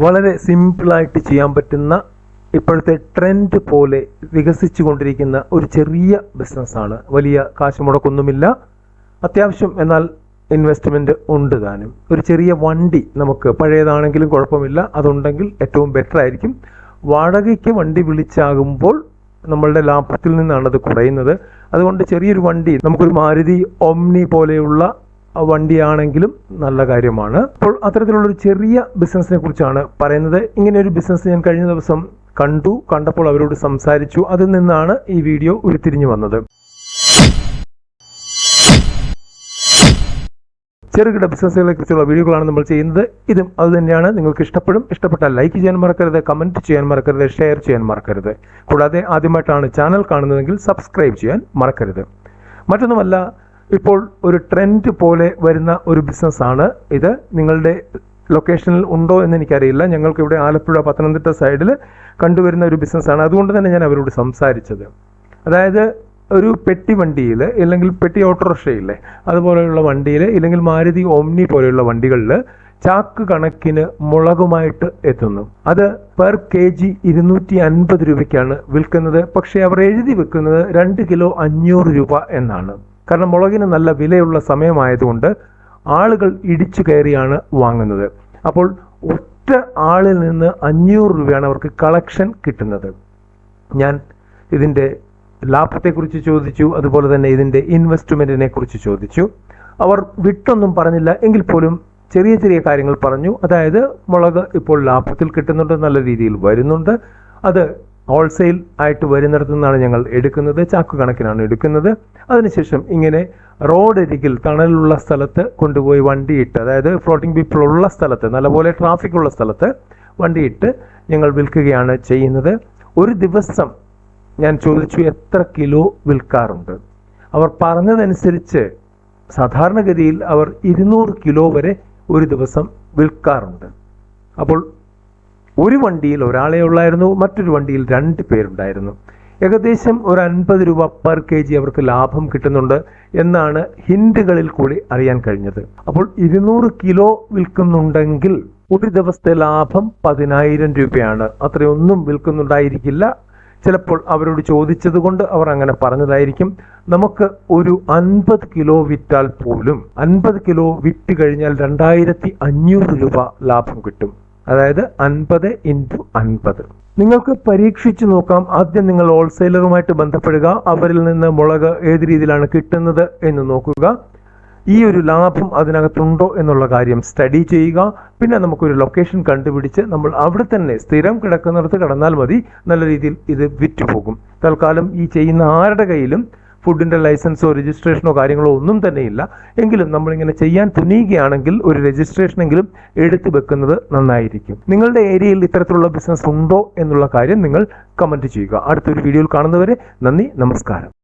വളരെ സിമ്പിളായിട്ട് ചെയ്യാൻ പറ്റുന്ന ഇപ്പോഴത്തെ ട്രെൻഡ് പോലെ വികസിച്ചു കൊണ്ടിരിക്കുന്ന ഒരു ചെറിയ ബിസിനസ്സാണ് വലിയ കാശ് മുടക്കൊന്നുമില്ല. അത്യാവശ്യം എന്നാൽ ഇൻവെസ്റ്റ്മെന്റ് ഉണ്ട് താനും. ഒരു ചെറിയ വണ്ടി നമുക്ക് പഴയതാണെങ്കിലും കുഴപ്പമില്ല. അതുണ്ടെങ്കിൽ ഏറ്റവും ബെറ്റർ ആയിരിക്കും. വാടകയ്ക്ക് വണ്ടി വിളിച്ചാകുമ്പോൾ നമ്മളുടെ ലാഭത്തിൽ നിന്നാണ് അത് കുറയുന്നത്. അതുകൊണ്ട് ചെറിയൊരു വണ്ടി നമുക്കൊരു മാരുതി ഒംനി പോലെയുള്ള വണ്ടിയാണെങ്കിലും നല്ല കാര്യമാണ്. അപ്പോൾ അത്തരത്തിലുള്ള ഒരു ചെറിയ ബിസിനസ്സിനെ കുറിച്ചാണ് പറയുന്നത്. ഇങ്ങനെ ഒരു ബിസിനസ് ഞാൻ കഴിഞ്ഞ ദിവസം കണ്ടു. കണ്ടപ്പോൾ അവരോട് സംസാരിച്ചു. അതിൽ നിന്നാണ് ഈ വീഡിയോ ഉരുത്തിരിഞ്ഞു വന്നത്. ചെറുകിട ബിസിനസ്സുകളെ കുറിച്ചുള്ള വീഡിയോകളാണ് നമ്മൾ ചെയ്യുന്നത്. ഇതും അത് തന്നെയാണ്. നിങ്ങൾക്ക് ഇഷ്ടപ്പെടും. ഇഷ്ടപ്പെട്ടാൽ ലൈക്ക് ചെയ്യാൻ മറക്കരുത്. കമന്റ് ചെയ്യാൻ മറക്കരുത്. ഷെയർ ചെയ്യാൻ മറക്കരുത്. കൂടാതെ ആദ്യമായിട്ടാണ് ചാനൽ കാണുന്നതെങ്കിൽ സബ്സ്ക്രൈബ് ചെയ്യാൻ മറക്കരുത്. മറ്റൊന്നുമല്ല ഇപ്പോൾ ഒരു ട്രെൻഡ് പോലെ വരുന്ന ഒരു ബിസിനസ്സാണ് ഇത് നിങ്ങളുടെ ലൊക്കേഷനിൽ ഉണ്ടോ എന്ന് എനിക്കറിയില്ല. ഞങ്ങൾക്ക് ഇവിടെ ആലപ്പുഴ പത്തനംതിട്ട സൈഡിൽ കണ്ടുവരുന്ന ഒരു ബിസിനസ്സാണ് അതുകൊണ്ട് തന്നെ ഞാൻ അവരോട് സംസാരിച്ചത്. അതായത് ഒരു പെട്ടി വണ്ടിയിൽ അല്ലെങ്കിൽ പെട്ടി ഓട്ടോറിക്ഷയില്ലേ അതുപോലെയുള്ള വണ്ടിയിൽ ഇല്ലെങ്കിൽ മാരുതി ഓംനി പോലെയുള്ള വണ്ടികളിൽ ചാക്ക് കണക്കിന് മുളകുമായിട്ട് എത്തുന്നു. അത് പെർ കെ ജി ഇരുന്നൂറ്റി അൻപത് രൂപയ്ക്കാണ് വിൽക്കുന്നത്. പക്ഷേ അവർ എഴുതി വെക്കുന്നത് രണ്ട് കിലോ അഞ്ഞൂറ് രൂപ എന്നാണ്. കാരണം മുളകിന് നല്ല വിലയുള്ള സമയമായതുകൊണ്ട് ആളുകൾ ഇടിച്ചു കയറിയാണ് വാങ്ങുന്നത്. അപ്പോൾ ഒറ്റ ആളിൽ നിന്ന് അഞ്ഞൂറ് രൂപയാണ് അവർക്ക് കളക്ഷൻ കിട്ടുന്നത്. ഞാൻ ഇതിന്റെ ലാഭത്തെക്കുറിച്ച് ചോദിച്ചു അതുപോലെ തന്നെ ഇതിന്റെ ഇൻവെസ്റ്റ്മെന്റിനെ കുറിച്ച് ചോദിച്ചു. അവർ വിട്ടൊന്നും പറഞ്ഞില്ല എങ്കിൽ പോലും ചെറിയ ചെറിയ കാര്യങ്ങൾ പറഞ്ഞു. അതായത് മുളക് ഇപ്പോൾ ലാഭത്തിൽ കിട്ടുന്നുണ്ട് നല്ല രീതിയിൽ വരുന്നുണ്ട്. അത് ഹോൾസെയിൽ ആയിട്ട് വരുന്നിടത്തു നിന്നാണ് ഞങ്ങൾ എടുക്കുന്നത്. ചാക്ക് കണക്കിനാണ് എടുക്കുന്നത്. അതിനുശേഷം ഇങ്ങനെ റോഡരികിൽ തണലുള്ള സ്ഥലത്ത് കൊണ്ടുപോയി വണ്ടിയിട്ട് അതായത് ഫ്ലോട്ടിംഗ് പീപ്പിൾ ഉള്ള സ്ഥലത്ത് നല്ലപോലെ ട്രാഫിക് ഉള്ള സ്ഥലത്ത് വണ്ടിയിട്ട് ഞങ്ങൾ വിൽക്കുകയാണ് ചെയ്യുന്നത്. ഒരു ദിവസം ഞാൻ ചോദിച്ചു എത്ര കിലോ വിൽക്കാറുണ്ട്? അവർ പറഞ്ഞതനുസരിച്ച് സാധാരണഗതിയിൽ അവർ ഇരുന്നൂറ് കിലോ വരെ ഒരു ദിവസം വിൽക്കാറുണ്ട്. അപ്പോൾ ഒരു വണ്ടിയിൽ ഒരാളെ ഉള്ളായിരുന്നു മറ്റൊരു വണ്ടിയിൽ രണ്ട് പേരുണ്ടായിരുന്നു. ഏകദേശം ഒരു അൻപത് രൂപ പെർ കെ ജി അവർക്ക് ലാഭം കിട്ടുന്നുണ്ട് എന്നാണ് ഹിൻഡുകളിൽ കൂടി അറിയാൻ കഴിഞ്ഞത്. അപ്പോൾ ഇരുന്നൂറ് കിലോ വിൽക്കുന്നുണ്ടെങ്കിൽ ഒരു ദിവസത്തെ ലാഭം പതിനായിരം രൂപയാണ്. അത്രയൊന്നും വിൽക്കുന്നുണ്ടായിരിക്കില്ല. ചിലപ്പോൾ അവരോട് ചോദിച്ചത് കൊണ്ട് അവർ അങ്ങനെ പറഞ്ഞതായിരിക്കും. നമുക്ക് ഒരു അൻപത് കിലോ വിറ്റാൽ പോലും അൻപത് കിലോ വിറ്റ് കഴിഞ്ഞാൽ രണ്ടായിരത്തി അഞ്ഞൂറ് രൂപ ലാഭം കിട്ടും. അതായത് അൻപത് ഇന്റു അൻപത്. നിങ്ങൾക്ക് പരീക്ഷിച്ചു നോക്കാം. ആദ്യം നിങ്ങൾ ഹോൾസെയിലറുമായിട്ട് ബന്ധപ്പെടുക. അവരിൽ നിന്ന് മുളക് ഏത് രീതിയിലാണ് കിട്ടുന്നത് എന്ന് നോക്കുക. ഈ ഒരു ലാഭം അതിനകത്തുണ്ടോ എന്നുള്ള കാര്യം സ്റ്റഡി ചെയ്യുക. പിന്നെ നമുക്കൊരു ലൊക്കേഷൻ കണ്ടുപിടിച്ച് നമ്മൾ അവിടെ തന്നെ സ്ഥിരം കിടക്കുന്നിടത്ത് കിടന്നാൽ മതി. നല്ല രീതിയിൽ ഇത് വിറ്റുപോകും. തൽക്കാലം ഈ ചെയ്യുന്ന ആരുടെ കയ്യിലും ഫുഡിന്റെ ലൈസൻസോ രജിസ്ട്രേഷനോ കാര്യങ്ങളോ ഒന്നും തന്നെയില്ല എങ്കിലും നമ്മളിങ്ങനെ ചെയ്യാൻ തുനിയുകയാണെങ്കിൽ ഒരു രജിസ്ട്രേഷനെങ്കിലും എടുത്തു വെക്കുന്നത് നന്നായിരിക്കും. നിങ്ങളുടെ ഏരിയയിൽ ഇത്തരത്തിലുള്ള ബിസിനസ് ഉണ്ടോ എന്നുള്ള കാര്യം നിങ്ങൾ കമന്റ് ചെയ്യുക. അടുത്തൊരു വീഡിയോയിൽ കാണുന്നവരെ നന്ദി നമസ്കാരം.